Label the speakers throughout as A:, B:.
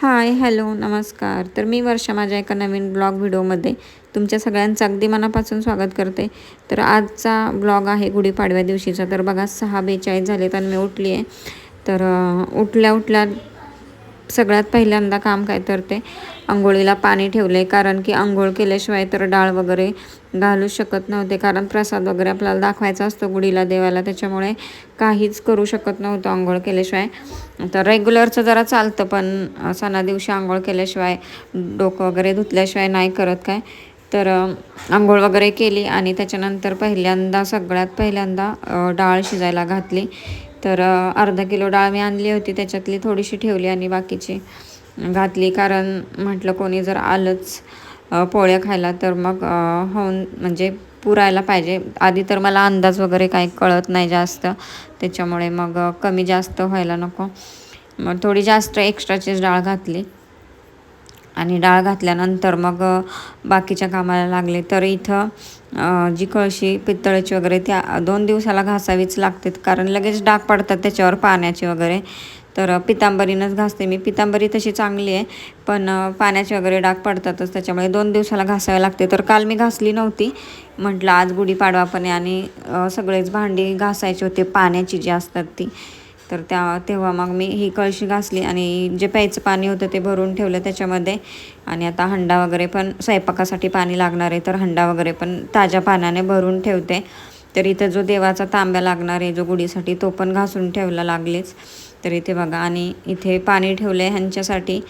A: Hi hello नमस्कार. तर मी वर्षा माझ्या एका नवीन ब्लॉग व्हिडिओमध्ये तुमच्या सगळ्यांचं अगदी मनापासून स्वागत करते. तर आजचा ब्लॉग आहे गुढीपाडव्या दिवशीचा. तर बघा सहा बेचाळीस झाले तर मी उठली आहे. तर उठल्या उठल्या सगळ्यात पहिल्यांदा काम काय तर ते आंघोळीला पाणी ठेवलं आहे कारण की आंघोळ केल्याशिवाय तर डाळ वगैरे घालू शकत नव्हते. कारण प्रसाद वगैरे आपल्याला दाखवायचा असतो गुढीला देवाला. त्याच्यामुळे काहीच करू शकत नव्हतं आंघोळ केल्याशिवाय. तर रेग्युलरचं जरा चालतं पण सणादिवशी सणा दिवशी आंघोळ केल्याशिवाय डोकं वगैरे धुतल्याशिवाय नाही करत काय. तर आंघोळ वगैरे केली आणि त्याच्यानंतर पहिल्यांदा सगळ्यात पहिल्यांदा डाळ शिजायला घातली. तर अर्धा किलो डाळ मी आणली होती. त्याच्यातली थोडीशी ठेवली आणि बाकीची घातली. कारण म्हटलं कोणी जर आलंच पोळ्या खायला तर मग होऊन म्हणजे पुरायला पाहिजे. आधी तर मला अंदाज वगैरे काही कळत नाही जास्त. त्याच्यामुळे मग कमी जास्त व्हायला नको. मग थोडी जास्त एक्स्ट्राचीच डाळ घातली. आणि डाळ घातल्यानंतर मग बाकीच्या कामाला लागले. तर इथं जी कळशी पितळेची वगैरे त्या दोन दिवसाला घासावीच लागते कारण लगेच डाग पडतात त्याच्यावर पाण्याचे वगैरे. तर पितांबरीनंच घासते मी. पितांबरी तशी चांगली आहे पण पाण्याचे वगैरे डाग पडतातच त्याच्यामुळे दोन दिवसाला घासावे लागते. तर काल मी घासली नव्हती. म्हटलं आज गुढीपाडवा पण आहे आणि सगळेच भांडी घासायची होते पाण्याची जी असतात ती. तर त्या तेव्हा मग मी ही कळशी घासली आणि जे प्यायचं पाणी होतं ते भरून ठेवलं त्याच्यामध्ये. आणि आता हंडा वगैरे पण स्वयंपाकासाठी पाणी लागणार आहे तर हंडा वगैरे पण ताज्या पाण्याने भरून ठेवते. तर इथं जो देवाचा तांब्या लागणार आहे जो गुढीसाठी तो पण घासून ठेवला लागलेच. तर इथे बघा. आणि इथे पाणी ठेवलं आहे ह्यांच्यासाठी.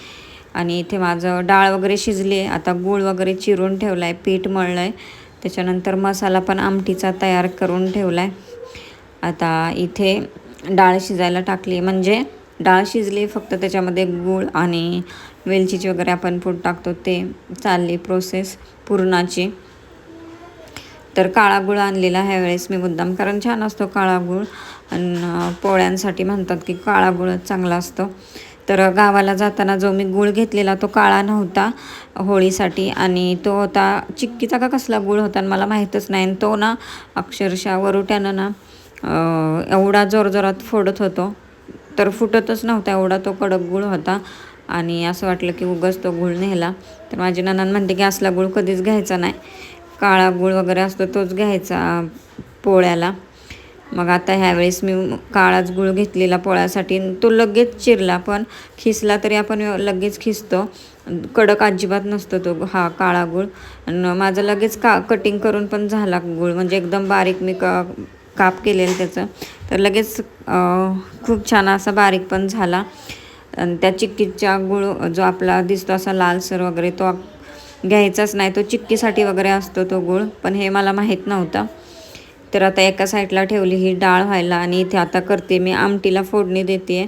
A: आणि इथे माझं डाळ वगैरे शिजली आहे. आता गूळ वगैरे चिरून ठेवला आहे पीठ मळलं आहे त्याच्यानंतर मसाला पण आमटीचा तयार करून ठेवला आहे आता इथे डाळ शिजायला टाकली म्हणजे डाळ शिजली फक्त त्याच्यामध्ये गूळ आणि वेलचीची वगैरे आपण पूड टाकतो. ते चालली प्रोसेस पुरणाची. तर काळा गुळ आणलेला ह्यावेळेस मी मुद्दाम. कारण छान असतो काळा गुळ. आणि पोळ्यांसाठी म्हणतात की काळा गुळच चांगला असतो. तर गावाला जाताना जो मी गूळ घेतलेला तो काळा नव्हता होळीसाठी आणि तो होता चिक्कीचा का कसला गूळ होता आणि मला माहीतच नाही. आणि तो ना अक्षरशः वरुट्यानं ना एवढा जोरजोरात फोडत होतो. तर फुटतच नव्हता एवढा तो कडक गुळ होता आणि असं वाटलं की उगाच तो गुळ नेला. तर माझी ननंद म्हणते की असला गुळ कधीच घ्यायचा नाही. काळा गुळ वगैरे असतो तोच घ्यायचा पोळ्याला. मग आता ह्यावेळेस मी काळाच गुळ घेतलेला पोळ्यासाठी तो लगेच चिरला पण खिसला तरी आपण लगेच खिसतो. कडक अजिबात नसतो तो हा काळा गुळ. आणि माझं लगेच का कटिंग करून पण झाला गुळ म्हणजे एकदम बारीक मी का काप केलेलं त्याचं. तर लगेच खूप छान असा बारीक पण झाला. आणि त्या चिक्कीचा गुळ जो आपला दिसतो असा लालसर वगैरे तो घ्यायचाच नाही तो चिक्कीसाठी वगैरे असतो तो गुळ पण हे मला माहीत नव्हतं. तर आता एका साईडला ठेवली ही डाळ व्हायला आणि इथे आता करते मी. आमटीला फोडणी देते.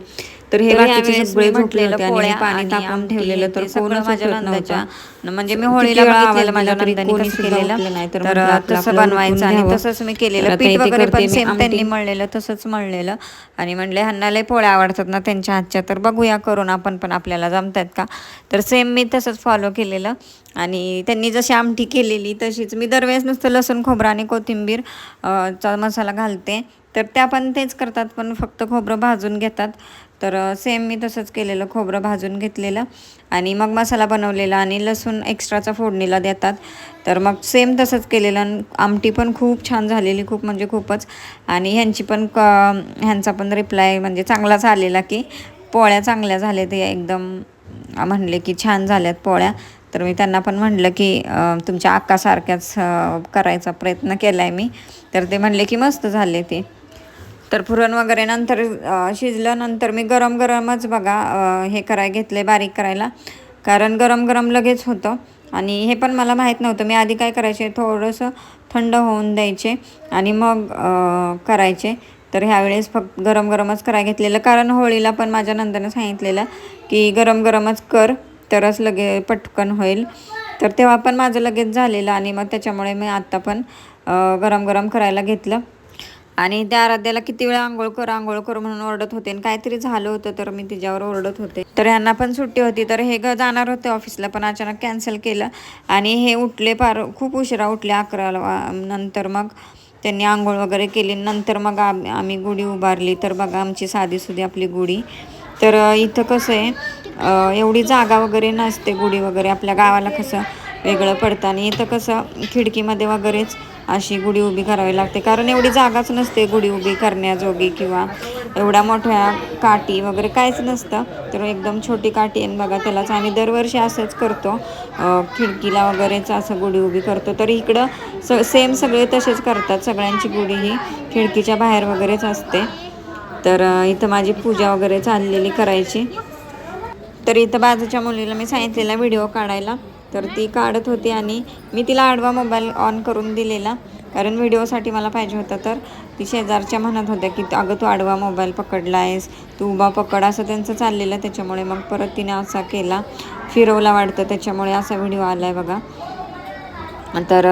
A: तर हे बाकीचे सगळे झोपले होते आणि पाणी
B: आमटी
A: ठेवलेलं तर कोणच
B: माझ्या नंदाच्या म्हणजे मी होळीला बघितलेलं माझ्या नंदानी कसं केलेलं.
A: नाही. तर
B: तसं बनवायचं आणि. तसंच मी केलेलं. पीठ वगैरे पण सेम. त्यांनी मळलेलं तसंच मळलेलं. आणि म्हणले ह्यांना लय पोळ्या आवडतात ना त्यांच्या हातच्या तर बघूया करून आपण पण आपल्याला जमतात का? तर सेम मी तसंच फॉलो केलेलं. आणि त्यांनी जशी आमटी केलेली तशीच. मी दरवेळेस नुसतं लसूण खोबरं आणि कोथिंबीर चा मसाला घालते. तर त्या पण तेच करतात पण फक्त खोबरं भाजून घेतात. तर सेम मी तसंच केलेलं खोबरं भाजून घेतलेलं आणि मग मसाला बनवलेला आणि लसूण एक्स्ट्राचा फोडणीला देतात. तर मग सेम तसंच केलेलं आणि आमटी पण खूप छान झालेली खूप म्हणजे खूपच. आणि ह्यांची पण क ह्यांचा पण रिप्लाय म्हणजे चांगलाच आलेला की पोळ्या चांगल्या झाल्या ते एकदम म्हणले की छान झाल्यात पोळ्या. तर मी त्यांना पण म्हणलं की तुमच्या अक्कासारख्याच करायचा प्रयत्न केला आहे मी. तर ते म्हणले की मस्त झाले ते. तर पुरण वगैरे नंतर शिजलं नंतर मी गरम गरमच बघा हे कराय घेतले बारीक करायला. कारण गरम गरम लगेच होतं. आणि हे पण मला माहीत नव्हतं. मी आधी काय करायचे थोडंसं थंड होऊन द्यायचे आणि मग करायचे. तर ह्यावेळेस फक्त गरम गरमच कराय घेतलेलं. कारण होळीला पण माझ्या नंदनं सांगितलेलं की गरम गरमच कर तरच लगे पटकन होईल. तर तेव्हा पण माझं लगेच झालेलं आणि मग त्याच्यामुळे मी आत्ता पण गरम गरम करायला घेतलं. आणि त्या आराध्याला किती वेळा आंघोळ कर आंघोळ कर म्हणून ओरडत होते आणि काहीतरी झालं होतं तर मी तिच्यावर ओरडत होते. तर ह्यांना पण सुट्टी होती. तर हे ग जाणार होते ऑफिसला पण अचानक कॅन्सल केलं आणि हे उठले फार खूप उशिरा उठले अकराला नंतर मग त्यांनी आंघोळ वगैरे केली. नंतर मग आम- आम्ही गुढी उभारली. तर बघा आमची साधीसुधी आपली गुढी. तर इथं कसं आहे
A: एवढी जागा वगैरे नसते गुढी वगैरे. आपल्या गावाला कसं वेगळं पडतं. आणि इथं कसं खिडकीमध्ये वगैरेच अशी गुढी उभी करावी लागते. कारण एवढी जागाच नसते गुढी उभी करण्याजोगी किंवा एवढ्या मोठ्या काठी वगैरे काहीच नसतं. तर एकदम छोटी काठी आहे बघा त्यालाच आम्ही दरवर्षी असंच करतो. खिडकीला वगैरेच असं गुढी उभी करतो. तर इकडं स सेम सगळे तसेच करतात. सगळ्यांची गुढी ही खिडकीच्या बाहेर वगैरेच असते. तर इथं माझी पूजा वगैरे चाललेली करायची. तर इथं बाजूच्या मुलीला मी सांगितलेला व्हिडिओ काढायला. तर ती काढत होती आणि मी तिला आडवा मोबाईल ऑन करून दिलेला. कारण व्हिडिओसाठी मला पाहिजे होता तर ती शेजारच्या म्हणत होत्या की अगं तू आडवा मोबाईल पकडला आहेस तू उभा पकड असं त्यांचं चाललेलं. त्याच्यामुळे मग परत तिने असा केला. फिरवला वाटतं. त्याच्यामुळे असा व्हिडिओ आला आहे बघा. तर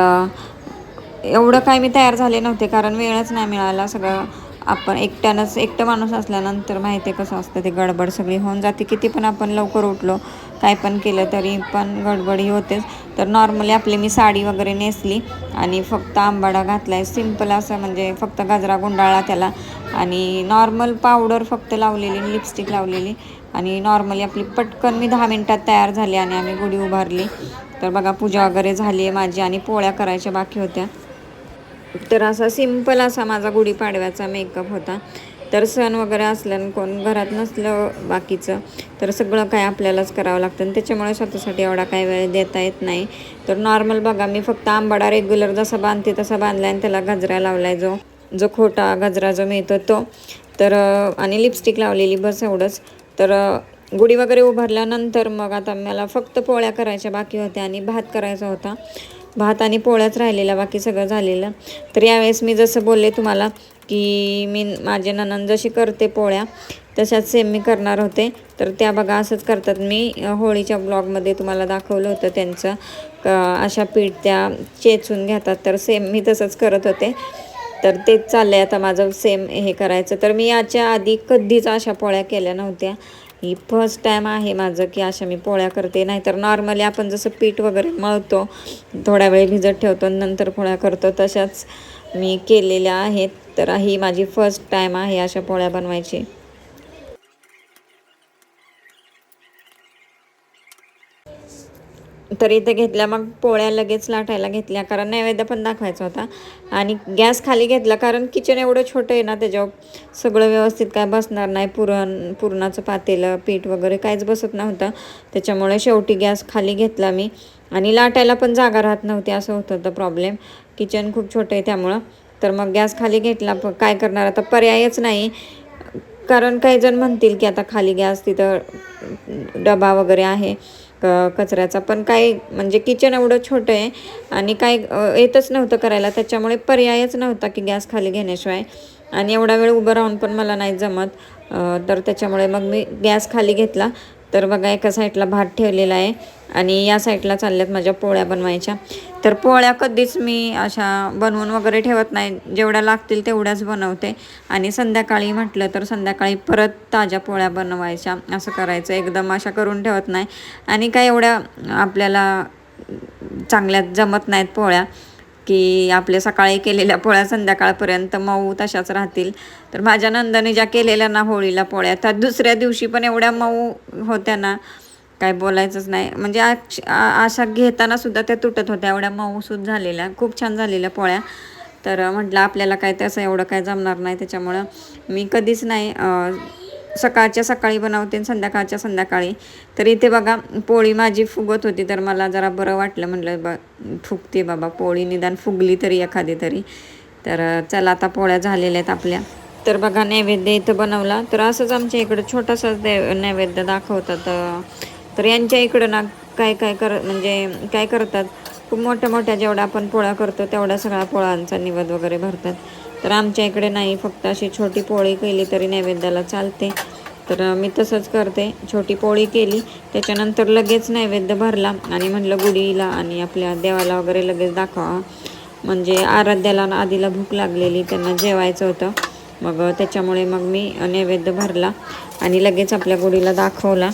A: एवढं काय मी तयार झाले नव्हते. कारण वेळच नाही मिळाला. सगळं आपण एकट्यानंच एकटं माणूस असल्यानंतर माहिती आहे कसं असतं ते गडबड सगळी होऊन जाते. किती पण आपण लवकर उठलो काय पण केलं तरी पण गडबडी होतेच. तर नॉर्मली आपली मी साडी वगैरे नेसली आणि फक्त आंबाडा घातला आहे सिंपल असं म्हणजे फक्त गजरा गुंडाळा त्याला. आणि नॉर्मल पावडर फक्त लावलेली लिपस्टिक लावलेली. आणि नॉर्मली आपली पटकन मी दहा मिनटात तयार झाली आणि आम्ही गुढी उभारली. तर बघा पूजा वगैरे झाली आहे माझी आणि पोळ्या करायच्या बाकी होत्या. तर असा सिंपल असा माझा गुढीपाडव्याचा मेकअप होता. तर सण वगैरे असल्यानं कोण घरात नसलं बाकीचं तर सगळं काय आपल्यालाच करावं लागतं. आणि त्याच्यामुळे स्वतःसाठी एवढा काय वेळ देता येत नाही. तर नॉर्मल बघा मी फक्त आंबाडा रेग्युलर जसा बांधते तसा बांधला आणि त्याला गजरा लावला आहे जो जो खोटा गजरा जो मिळतो तो. तर आणि लिपस्टिक लावलेली बस एवढंच. तर गुढी वगैरे उभारल्यानंतर मग आता मला फक्त पोळ्या करायच्या बाकी होत्या आणि भात करायचा होता. भात आणि पोळ्याच राहिलेल्या बाकी सगळं झालेलं. तर यावेळेस मी जसं बोलले तुम्हाला की मी माझे ननन जशी करते पोळ्या तशाच सेम मी करणार होते. तर त्या बघा असंच करतात. मी होळीच्या ब्लॉगमध्ये तुम्हाला दाखवलं होतं त्यांचं. क- अशा पीठ त्या चेचून घेतात. तर सेम मी तसंच करत होते. तर तेच चाललं आहे आता माझं सेम हे करायचं. तर मी याच्या आधी कधीच अशा पोळ्या केल्या नव्हत्या. ही फर्स्ट टाईम आहे माझं की अशा मी पोळ्या करते. नाहीतर नॉर्मली आपण जसं पीठ वगैरे मळतो थोड्या वेळ भिजत ठेवतो आणि नंतर पोळ्या करतो तशाच मी केलेल्या आहेत. तर ही माझी फर्स्ट टाईम आहे अशा पोळ्या बनवायची. तर इथे घेतल्या मग पोळ्या लगेच लाटायला घेतल्या कारण नैवेद्य पण दाखवायचा होता. आणि गॅस खाली घेतला कारण किचन एवढं छोटं आहे ना त्याच्यावर सगळं व्यवस्थित काय बसणार नाही पुरण पुरणाचं पातेलं पीठ वगैरे काहीच बसत नव्हतं. त्याच्यामुळे शेवटी गॅस खाली घेतला मी. आणि लाटायला पण जागा राहत नव्हती असं होत होतं प्रॉब्लेम किचन खूप छोटं आहे त्यामुळं. तर मग गॅस खाली घेतला प काय करणार? आता पर्यायच नाही. कारण काही जण म्हणतील की आता खाली गॅस तिथं डबा वगैरे आहे क कचऱ्याचा. पण काही म्हणजे किचन एवढं छोटं आहे आणि काय येतच नव्हतं करायला. त्याच्यामुळे पर्यायच नव्हता की गॅस खाली घेण्याशिवाय. आणि एवढा वेळ उभं राहून पण मला नाही जमत. तर त्याच्यामुळे मग मी गॅस खाली घेतला. तर बघा एका साईडला भात ठेवलेला आहे आणि या साईडला चालल्यात माझ्या पोळ्या बनवायच्या. तर पोळ्या कधीच मी अशा बनवून वगैरे ठेवत नाही. जेवढ्या लागतील तेवढ्याच बनवते. आणि संध्याकाळी म्हटलं तर संध्याकाळी परत ताज्या पोळ्या बनवायच्या. असं करायचं. एकदम अशा करून ठेवत नाही. आणि काय एवढ्या आपल्याला चांगल्या जमत नाहीत पोळ्या. की आपल्या सकाळी केलेल्या पोळ्या संध्याकाळपर्यंत मऊ तशाच राहतील. तर माझ्या नंदाने ज्या केलेल्या ना होळीला पोळ्या त्या दुसऱ्या दिवशी पण एवढ्या मऊ होत्या ना काय बोलायचंच नाही. म्हणजे आशा घेताना सुद्धा त्या तुटत होत्या एवढ्या मऊसूत झालेल्या खूप छान झालेल्या पोळ्या. तर म्हटलं आपल्याला काय तसं एवढं काय जमणार नाही त्याच्यामुळं मी कधीच नाही सकाळच्या सकाळी बनवते आणि संध्याकाळच्या संध्याकाळी. तर इथे बघा पोळी माझी फुगत होती तर मला जरा बरं वाटलं. म्हटलं बा फुगते बाबा पोळी निदान फुगली तरी एखादी तरी. तर चला आता पोळ्या झालेल्या आहेत आपल्या. तर बघा नैवेद्य इथं बनवला. तर असंच आमच्या इकडं छोटासाच दे नैवेद्य दाखवतात. तर यांच्या इकडं ना काय काय कर म्हणजे काय करतात? खूप मोठ्या मोठ्या जेवढ्या आपण पोळ्या करतो तेवढ्या सगळ्या पोळ्यांचा निवद वगैरे भरतात. तर आमच्या इकडे नाही फक्त अशी छोटी पोळी केली तरी नैवेद्याला चालते. तर मी तसंच करते. छोटी पोळी केली त्याच्यानंतर लगेच नैवेद्य भरला आणि म्हटलं गुढीला आणि आपल्या देवाला वगैरे लगेच दाखवा. म्हणजे आराध्याला आधीला भूक लागलेली त्यांना जेवायचं होतं. मग त्याच्यामुळे मग मी नैवेद्य भरला आणि लगेच आपल्या गुढीला दाखवला.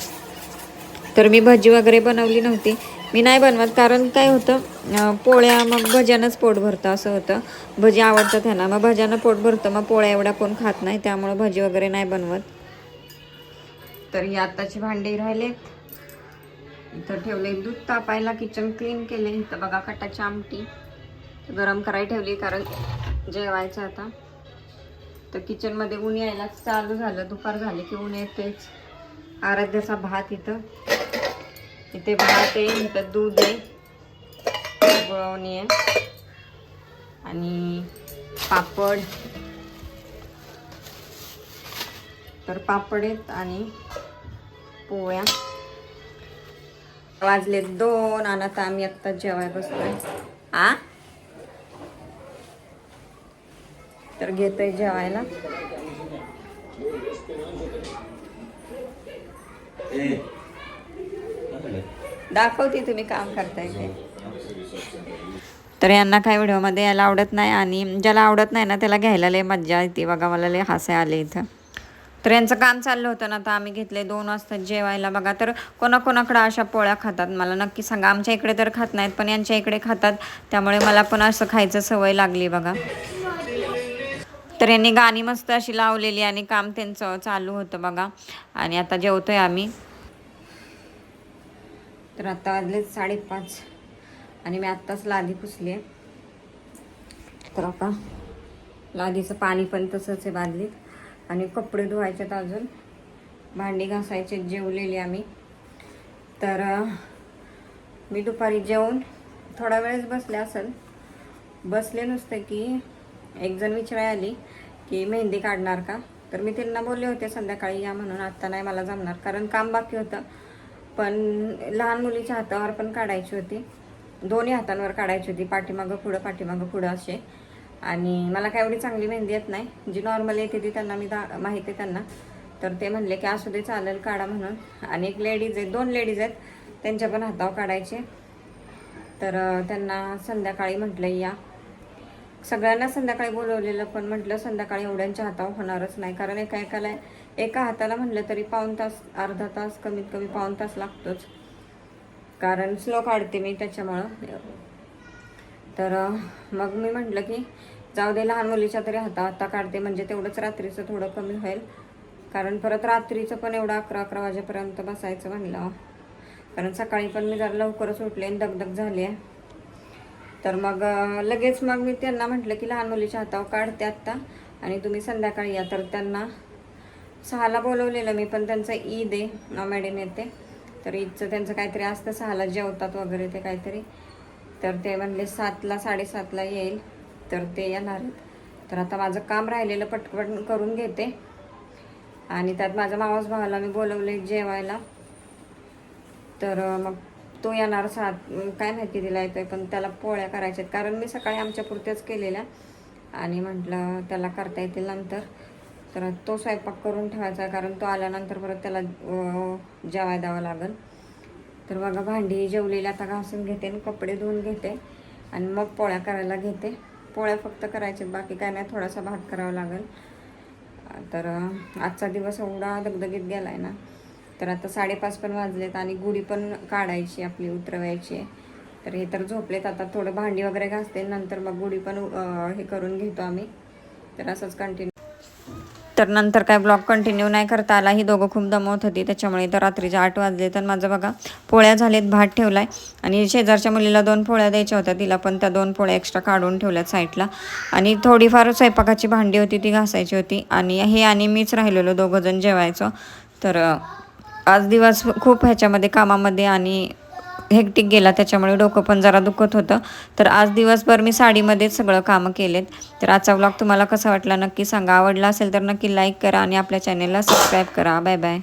A: तर मी भजी वगैरे बनवली नव्हती. मी नाही बनवत कारण काय होतं पोळ्या मग भज्यानंच पोट भरतं असं होतं. भजी आवडतं त्यांना मग भज्यानं पोट भरतं मग पोळ्या एवढ्या कोण खात नाही त्यामुळं भजी वगैरे नाही बनवत. तर ही आत्ताची भांडी राहिलेत इथं ठेवले दूध तापायला किचन क्लीन केले. इथं बघा कटाची आमटी. गरम करायला ठेवली कारण जेवायचं आता. तर किचनमध्ये ऊन यायला चालू झालं. दुपार झाली की ऊन येतेच. आराध्याचा भात इथं. इथे भात आहे इथं दूध आहे गुळवणी आहे. आणि पापड. तर पापड आहेत आणि पोळ्या. वाजले दोन आणि आता आम्ही आत्ता जेवाय बसतोय आ? तर घेतोय जेवायला. दाखवते तुम्ही काम करताय ते. तर यांना काय व्हिडिओमध्ये यायला आवडत नाही आणि ज्याला आवडत नाही ना त्याला घ्यायला लय मज्जा येते. बघा मला लय हसे आले इथं. तर यांचं काम चाललं होतं ना तर आम्ही घेतले दोन वाजता जेवायला. बघा तर कोणाकोणाकडं अशा पोळ्या खातात? मला नक्की सांगा. आमच्या इकडे तर खात नाहीत पण यांच्या इकडे खातात. त्यामुळे मला पण असं खायचं सवय लागली बघा. तर यांनी गाणी मस्त अशी लावलेली आणि काम त्यांचं चालू होतं बघा. आणि आता जेवतोय आम्ही. तर आत्ता वाजलेच साडेपाच आणि मी आत्ताच लादी पुसली आहे तर आता लादीचं पाणी पण तसंच आहे बादलीत. आणि कपडे धुवायचेत अजून. भांडी घासायचे जेवलेली आम्ही. तर मी दुपारी जेवून थोडा वेळच बसले असेल बसले नुसते की एक जण विचाराय आली की मेहंदी काढणार का? तर मी त्यांना बोलले होते संध्याकाळी या म्हणून. आत्ता नाही मला जमणार. कारण काम बाकी होतं. पण लहान मुलीच्या हातावर पण काढायची होती. दोन्ही हातांवर काढायची होती पाठीमागं पुढं पाठीमागं पुढं असे. आणि मला काय एवढी चांगली मेहंदी येत नाही. जी नॉर्मल येते ती त्यांना मी दा माहिती आहे त्यांना. तर ते म्हणले की असू दे चालेल काढा म्हणून. आणि एक लेडीज आहेत दोन लेडीज आहेत त्यांच्या पण हातावर काढायचे. तर त्यांना संध्याकाळी म्हटलं या. सगळ्यांना संध्याकाळी बोलवलेलं पण म्हटलं संध्याकाळी एवढ्यांच्या हातावर होणारच नाही. कारण एका एकाला एका हाताला म्हटलं तरी पाऊण तास अर्धा तास कमीत कमी पाऊण तास लागतोच. कारण स्लो काढते मी त्याच्यामुळं. तर मग मी म्हटलं की जाऊ दे लहान मुलीच्या तरी हाता हाता काढते म्हणजे तेवढंच रात्रीचं थोडं कमी होईल. कारण परत रात्रीचं पण एवढं अकरा अकरा वाजेपर्यंत बसायचं म्हणलं. कारण सकाळी पण मी जरा लवकरच उठले आणि दगदग झाली. आहे तर मग लगेच मग मी त्यांना म्हटलं की लहान मुलीच्या हातावर काढते आत्ता आणि तुम्ही संध्याकाळी या. तर त्यांना सहाला बोलवलेलं मी पण त्यांचं ईद आहे नॉमॅडीन येते. तर ईदचं त्यांचं काहीतरी असतं सहाला जेवतात वगैरे ते काहीतरी. तर ते म्हणले सातला साडेसातला येईल. तर ते येणार आहेत. तर आता माझं काम राहिलेलं पटकन करून घेते. आणि त्यात माझ्या मावस भावाला मी बोलवले जेवायला. तर मग तो येणार सात काय माहिती दिला येतोय पण त्याला पोळ्या करायच्यात कारण मी सकाळी आमच्या पुरत्याच केलेल्या. आणि म्हटलं त्याला करता येतील नंतर. तर तो स्वयंपाक करून ठेवायचा कारण तो आल्यानंतर परत त्याला जेवाय द्यावं लागेल. तर बघा भांडी जेवलेली आता घासून घेते आणि कपडे धुवून घेते आणि मग पोळ्या करायला घेते. पोळ्या फक्त करायच्यात बाकी काय नाही थोडासा भात करावा लागेल. तर आजचा दिवस एवढा दगदगीत गेला आहे ना. तर आता साडेपाच पण वाजलेत आणि गुढी पण काढायची आपली उतरवायची आहे. तर हे तर झोपलेत आता थोडं भांडी वगैरे घासते नंतर मग गुढी पण हे करून घेतो आम्ही. तर असंच कंटिन्यू तर नंतर काय ब्लॉग कंटिन्यू नाही करता आला. ही दोघं खूप दमवत होती. त्याच्यामुळे तर रात्रीचे आठ वाजले. तर माझं बघा पोळ्या झालेत भात ठेवला आहे आणि शेजारच्या मुलीला दोन पोळ्या द्यायच्या होत्या. तिला पण त्या दोन पोळ्या एक्स्ट्रा काढून ठेवल्यात साईडला आणि थोडीफार स्वयंपाकाची भांडी होती ती घासायची होती. आणि हे आणि मीच राहिलेलो दोघंजण जेवायचो. तर आज दिवस खूप ह्याच्यामध्ये कामामध्ये आणि हेक्टिक गेला त्याच्यामुळे डोकं पण जरा दुखत होतं. तर आज दिवसभर मी साडीमध्येच सगळं कामं केलेत. तर आजचा व्लॉग तुम्हाला कसा वाटला नक्की सांगा. आवडला असेल तर नक्की लाईक करा आणि आपल्या चॅनेलला सबस्क्राईब करा. Bye bye